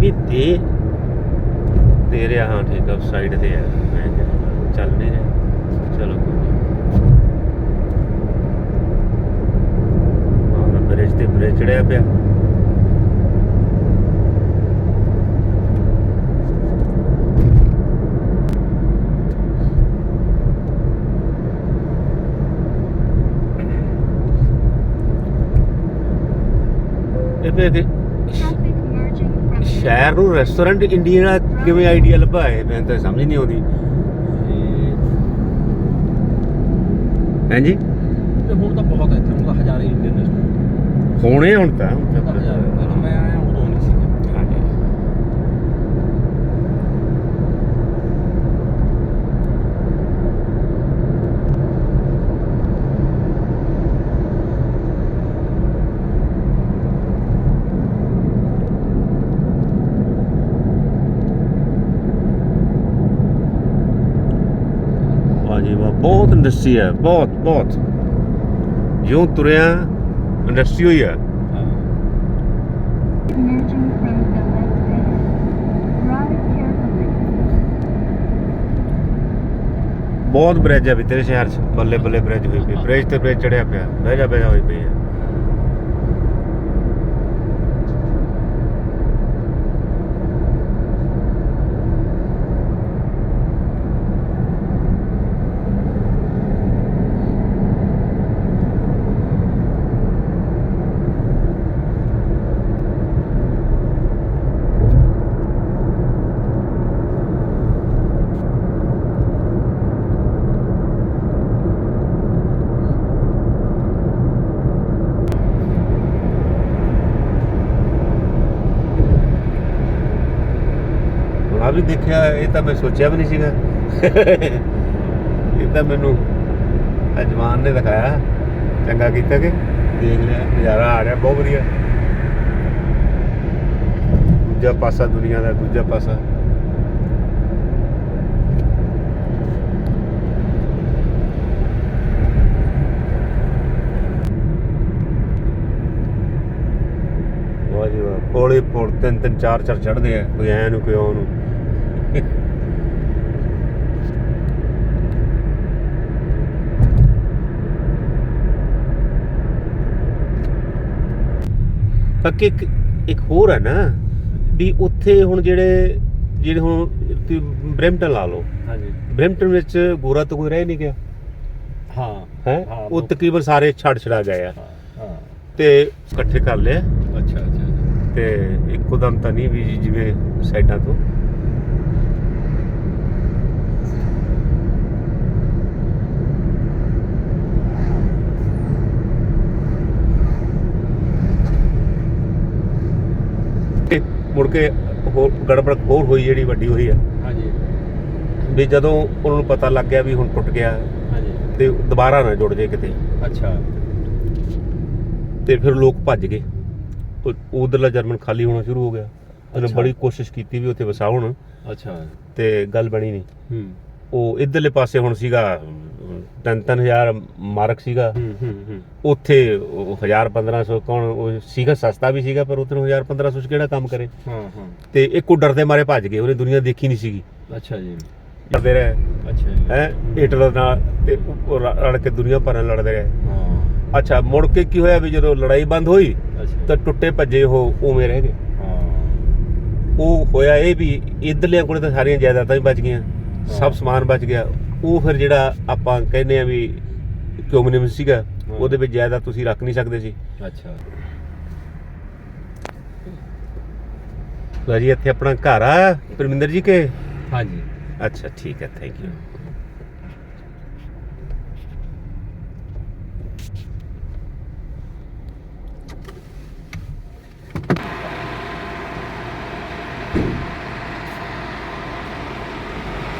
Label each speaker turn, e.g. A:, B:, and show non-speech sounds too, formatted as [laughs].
A: ਵੀ ਦੇ ਦੇ ਰਿਹਾ, ਹਾਂ, ਠੀਕ ਆ ਸਾਈਡ ਤੇ ਆ। ਮੈਂ ਕਿਹਾ, ਚੱਲ ਨਹੀਂ ਰਿਹਾ। ਚਲੋ ਕੋਈ ਨਹੀਂ। ਹਾਂ ਬ੍ਰਿਜ ਤੇ ਬ੍ਰਿਜ ਚੜਿਆ ਪਿਆ। ਇਹ ਫਿਰ ਸ਼ਹਿਰ ਨੂੰ ਰੈਸਟੋਰੈਂਟ ਇੰਡੀਆ ਦਾ ਕਿਵੇਂ ਆਈਡੀਆ ਲੱਭਾ ਹੈ ਮੈਨੂੰ ਤਾਂ ਸਮਝ ਨਹੀਂ ਆਉਂਦੀ। ਹਾਂਜੀ?
B: ਤੇ ਹੁਣ ਤਾਂ ਬਹੁਤ ਹੈ ਇੱਥੇ ਹੁਣ ਤਾਂ ਹਜ਼ਾਰੇ ਇੰਡੀਅਨ ਰੈਸਟੋਰੈਂਟ
A: ਹੋਣੇ ਹੁਣ ਤਾਂ ਹੁਣ
B: ਤਾਂ।
A: ਤਾਂ
B: ਹਜ਼ਾਰੇ ਜਦੋਂ ਮੈਂ ਆਇਆ ਉਦੋਂ ਨਹੀਂ ਸੀਗੇ
A: ਹਾਂਜੀ। ਵਾਹ ਜੀ ਵਾਹ ਬਹੁਤ ਇੰਡਸਟਰੀ ਹੈ, ਬਹੁਤ ਬਹੁਤ। ਜਿਉਂ ਤੁਰਿਆ ਇੰਡਸਟਰੀ ਹੋਈ ਹੈ। ਬਹੁਤ ਬ੍ਰਿਜ ਹੈ ਵੀ ਤੇਰੇ ਸ਼ਹਿਰ 'ਚ। ਬੱਲੇ ਬੱਲੇ ਬ੍ਰਿਜ ਹੋਈ ਪਈ ਬ੍ਰਿਜ ਤੇ ਬ੍ਰਿਜ ਚੜਿਆ ਪਿਆ, ਬਹਿ ਜਾ ਬਹਿ ਜਾ ਹੋਈ ਪਈ ਹੈ ਹੁਣ ਆ ਵੀ ਦੇਖਿਆ, ਇਹ ਤਾਂ ਮੈਂ ਸੋਚਿਆ ਵੀ ਨਹੀਂ ਸੀਗਾ। ਇਹ ਤਾਂ ਮੈਨੂੰ ਅਜਮਾਨ ਨੇ ਦਿਖਾਇਆ। ਚੰਗਾ ਕੀਤਾ ਕਿ ਦੇਖ ਲਿਆ, ਨਜ਼ਾਰਾ ਆ ਰਿਹਾ, ਬਹੁਤ ਵਧੀਆ। ਦੂਜਾ ਪਾਸਾ ਦੁਨੀਆ ਦਾ, ਦੂਜਾ ਪਾਸਾ। ਵਾਹ ਜੀ ਵਾਹ। ਪੋਲੇ ਪੋਲ ਤਿੰਨ ਤਿੰਨ ਚਾਰ ਚਾਰ ਚੜਦੇ ਆ, ਕੋਈ ਐ ਨੂੰ, ਕੋਈ ਉਹ ਨੂੰ। [laughs] ਬਾਕੀ ਇੱਕ ਇੱਕ ਹੋਰ ਹੈ ਨਾ ਵੀ ਉੱਥੇ ਹੁਣ ਜਿਹੜੇ ਜਿਹੜੇ ਹੁਣ ਤੁਸੀਂ ਬ੍ਰੈਂਪਟਨ ਲਾ ਲਓ।
B: ਹਾਂਜੀ।
A: ਬ੍ਰੈਂਪਟਨ ਵਿੱਚ ਗੋਰਾ ਤਾਂ ਕੋਈ ਰਹਿ ਨਹੀਂ ਗਿਆ।
B: ਹਾਂ।
A: ਹੈ?
B: ਹਾਂ,
A: ਉਹ ਤਕਰੀਬਨ ਸਾਰੇ ਛੱਡ ਛੜਾ ਗਏ ਆ।
B: ਹਾਂ
A: ਤੇ ਇਕੱਠੇ ਕਰ ਲਿਆ।
B: ਅੱਛਾ ਅੱਛਾ
A: ਤੇ ਇੱਕੋ ਦਮ ਤਾਂ ਨਹੀਂ ਵੀ ਜਿਵੇਂ ਸਾਈਡਾਂ ਤੋਂ ਤੇ ਮੁੜ ਕੇ ਹੋਰ ਗੜਬੜ ਹੋਰ ਹੋਈ ਜਿਹੜੀ ਵੱਡੀ ਹੋਈ ਆ।
B: ਹਾਂਜੀ।
A: ਵੀ ਜਦੋਂ ਉਹਨਾਂ ਨੂੰ ਪਤਾ ਲੱਗ ਗਿਆ ਵੀ ਹੁਣ ਟੁੱਟ ਗਿਆ
B: ਹਾਂਜੀ।
A: ਤੇ ਦੁਬਾਰਾ ਨਾ ਜੁੜ ਜੇ ਕਿਤੇ।
B: ਅੱਛਾ।
A: ਤੇ ਫਿਰ ਲੋਕ ਭੱਜ ਗਏ। ਉਧਰਲਾ ਜਰਮਨ ਖਾਲੀ ਹੋਣਾ ਸ਼ੁਰੂ ਹੋ ਗਿਆ। ਉਹਨੇ। ਬੜੀ ਕੋਸ਼ਿਸ਼ ਕੀਤੀ ਵੀ ਉੱਥੇ ਵਸਾਉਣ।
B: ਅੱਛਾ।
A: ਤੇ ਗੱਲ ਬਣੀ ਨਹੀਂ।
B: ਹੂੰ।
A: ਉਹ ਇਧਰਲੇ ਪਾਸੇ ਹੁਣ ਸੀਗਾ 3-3000 ਮਾਰਕ ਸੀਗਾ।
B: ਹੂੰ ਹੂੰ ਹੂੰ।
A: ਉੱਥੇ 1000 1500 ਕੌਣ ਉਹ ਸੀਗਾ ਸਸਤਾ ਵੀ ਸੀਗਾ ਪਰ ਉੱਥੇ ਨੂੰ 1000 1500 ਚ ਕਿਹੜਾ ਕੰਮ ਕਰੇ?
B: ਹਾਂ ਹਾਂ।
A: ਤੇ ਇੱਕੋ ਡਰਦੇ ਮਾਰੇ ਭੱਜ ਗਏ ਉਹਨੇ ਦੁਨੀਆ ਦੇਖੀ ਨਹੀਂ ਸੀਗੀ।
B: ਅੱਛਾ ਜੀ।
A: ਡਰਦੇ ਰਹੇ।
B: ਅੱਛਾ ਜੀ।
A: ਹੈ ਹਿਟਲਰ ਨਾਲ ਤੇ ਰਲ ਕੇ ਦੁਨੀਆ ਭਰ ਨਾਲ ਲੜਦੇ ਰਹੇ।
B: ਹਾਂ।
A: ਅੱਛਾ ਮੁੜ ਕੇ ਕੀ ਹੋਇਆ ਵੀ ਜਦੋਂ ਲੜਾਈ ਬੰਦ ਹੋਈ ਤਾਂ ਟੁੱਟੇ ਭੱਜੇ ਉਹ ਉਵੇਂ ਰਹਿ ਗਏ।
B: ਹਾਂ।
A: ਉਹ ਹੋਇਆ ਇਹ ਵੀ ਇਧਰਲਿਆਂ ਕੋਲੇ ਤਾਂ ਸਾਰੀਆਂ ਜਾਇਦਾਦਾਂ ਹੀ ਬਚ ਗਈਆਂ। ਸਭ। ਸਮਾਨ ਬਚ ਗਿਆ। ਉਹ ਫਿਰ ਜਿਹੜਾ ਆਪਾਂ ਕਹਿੰਦੇ ਆ ਵੀ ਕਮਿਊਨਿਜ਼ਮ ਸੀਗਾ। ਉਹਦੇ ਵਿੱਚ ਜਾਇਦਾਦ ਤੁਸੀਂ ਰੱਖ ਨਹੀਂ ਸਕਦੇ ਸੀ।
B: ਅੱਛਾ।
A: ਲਓ ਜੀ ਇੱਥੇ ਆਪਣਾ ਘਰ ਆ। ਪਰਮਿੰਦਰ ਜੀ ਕੇ?
B: ਹਾਂਜੀ।
A: ਅੱਛਾ ਠੀਕ ਹੈ ਥੈਂਕ ਯੂ